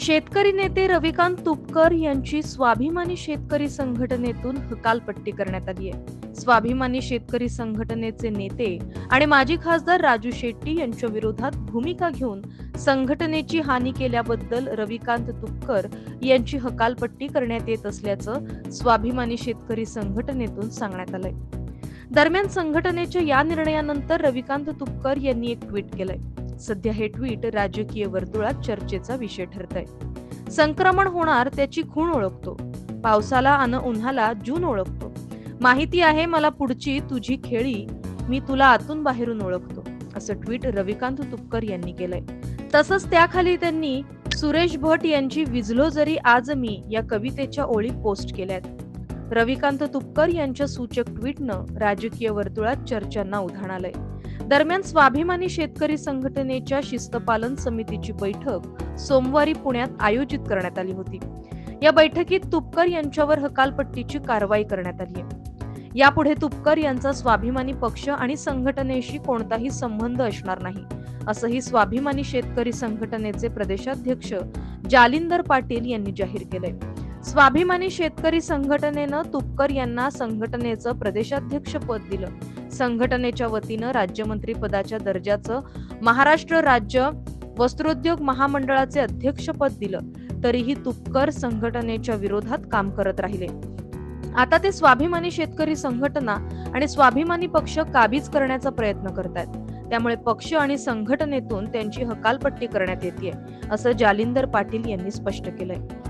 शेतकरी नेते रविकांत तुपकर यांची स्वाभिमानी शेतकरी संघटनेतून हकालपट्टी करण्यात आली आहे. स्वाभिमानी शेतकरी संघटनेचे नेते आणि माजी खासदार राजू शेट्टी यांच्या विरोधात भूमिका घेऊन संघटनेची हानी केल्याबद्दल रविकांत तुपकर यांची हकालपट्टी करण्यात येत असल्याचं स्वाभिमानी शेतकरी संघटनेतून सांगण्यात आलंय. दरम्यान संघटनेच्या या निर्णयानंतर रविकांत तुपकर यांनी एक ट्विट केलंय. सध्या हे ट्विट राजकीय वर्तुळात चर्चेचा विषय ठरत आहे संक्रमण होणार त्याची खूण ओळखतो. पावसाला अन उन्हाला जून ओळखतो. माहिती आहे मला पुढची तुझी खेळी मी तुला आतून बाहेरून ओळखतो असं ट्विट रविकांत तुपकर यांनी केलंय. तसंच त्याखाली त्यांनी सुरेश भट यांची विझलो जरी आज मी या कवितेच्या ओळी पोस्ट केल्यात. रविकांत तुपकर यांच्या सूचक ट्विटनं राजकीय वर्तुळात चर्चांना उधाण आलंय. दरम्यान स्वाभिमानी शेतकरी संघटनेच्या शिस्तपालन समितीची बैठक सोमवारी पुण्यात आयोजित करण्यात आली होती. या बैठकीत तुपकर यांच्यावर हकालपट्टीची कारवाई करण्यात आली आहे. यापुढे तुपकर यांचा स्वाभिमानी पक्ष आणि संघटनेशी कोणताही संबंध असणार नाही असंही स्वाभिमानी शेतकरी संघटनेचे प्रदेशाध्यक्ष जालिंदर पाटील यांनी जाहीर केलंय. स्वाभिमानी शेतकरी संघटनेनं तुपकर यांना संघटनेचं प्रदेशाध्यक्ष पद दिलं. संघटनेच्या वतीनं राज्यमंत्री पदाच्या दर्जाचं महाराष्ट्र राज्य वस्त्रोद्योग महामंडळाचे अध्यक्षपद दिलं. तरीही तुपकर संघटनेच्या विरोधात काम करत राहिले. आता ते स्वाभिमानी शेतकरी संघटना आणि स्वाभिमानी पक्ष काबीज करण्याचा प्रयत्न करतायत. त्यामुळे पक्ष आणि संघटनेतून त्यांची हकालपट्टी करण्यात येते असं जालिंदर पाटील यांनी स्पष्ट केलंय.